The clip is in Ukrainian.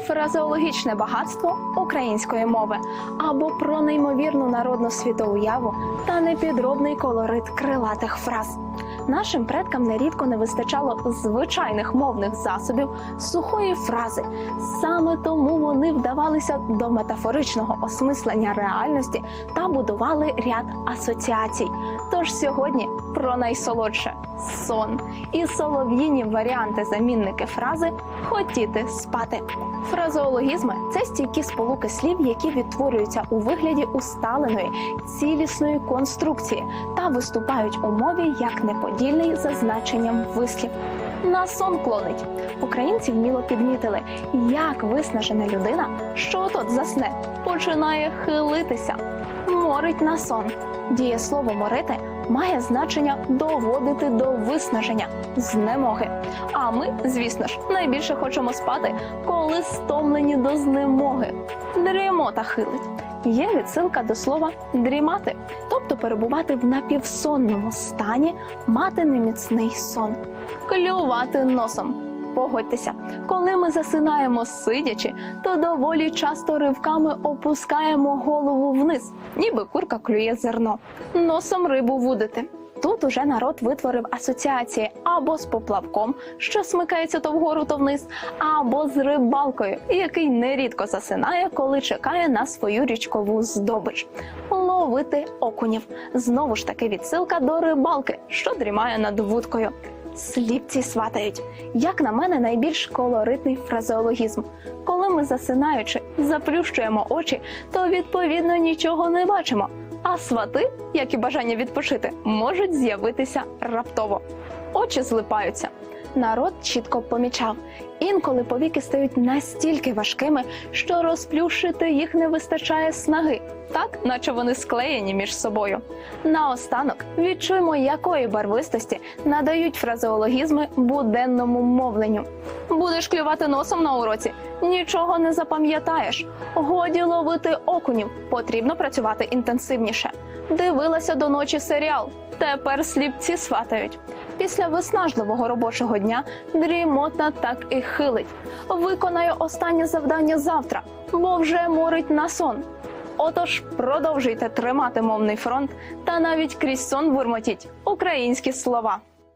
фразеологічне багатство української мови або про неймовірну народну світоуяву та непідробний колорит крилатих фраз. Нашим предкам нерідко не вистачало звичайних мовних засобів сухої фрази. Саме тому вони вдавалися до метафоричного осмислення реальності та будували ряд асоціацій. Тож сьогодні про найсолодше сон і солов'їні варіанти замінники фрази хотіти спати. Фразеологізми це стійкі сполуки слів, які відтворюються у вигляді усталеної цілісної конструкції та виступають у мові як неподільний за значенням вислів. На сон клонить. Українці вміло підмітили, як виснажена людина, що от засне, починає хилитися, морить на сон. Дієслово морити має значення доводити до виснаження, знемоги. А ми, звісно ж, найбільше хочемо спати, коли стомлені до знемоги. Дрімота хилить. Є відсилка до слова дрімати, тобто перебувати в напівсонному стані, мати неміцний сон, клювати носом. Погодьтеся, коли ми засинаємо сидячи, то доволі часто ривками опускаємо голову вниз, ніби курка клює зерно, носом рибу вудити. Тут уже народ витворив асоціації або з поплавком, що смикається то вгору, то вниз, або з рибалкою, який нерідко засинає, коли чекає на свою річкову здобич. Ловити окунів. Знову ж таки відсилка до рибалки, що дрімає над вудкою. Сліпці сватають. Як на мене, найбільш колоритний фразеологізм. Коли ми засинаючи заплющуємо очі, то відповідно нічого не бачимо. А свати, як і бажання відпочити, можуть з'явитися раптово. Очі злипаються. Народ чітко помічав. Інколи повіки стають настільки важкими, що розплющити їх не вистачає снаги, так наче вони склеєні між собою. Наостанок відчуємо, якої барвистості надають фразеологізми буденному мовленню. Будеш клювати носом на уроці, нічого не запам'ятаєш. Годі ловити окунів, потрібно працювати інтенсивніше. Дивилася до ночі серіал. Тепер сліпці сватають. Після виснажливого робочого дня дрімота так і хилить. Виконаю останнє завдання завтра, бо вже морить на сон. Отож, продовжуйте тримати мовний фронт та навіть крізь сон бурмотіть українські слова.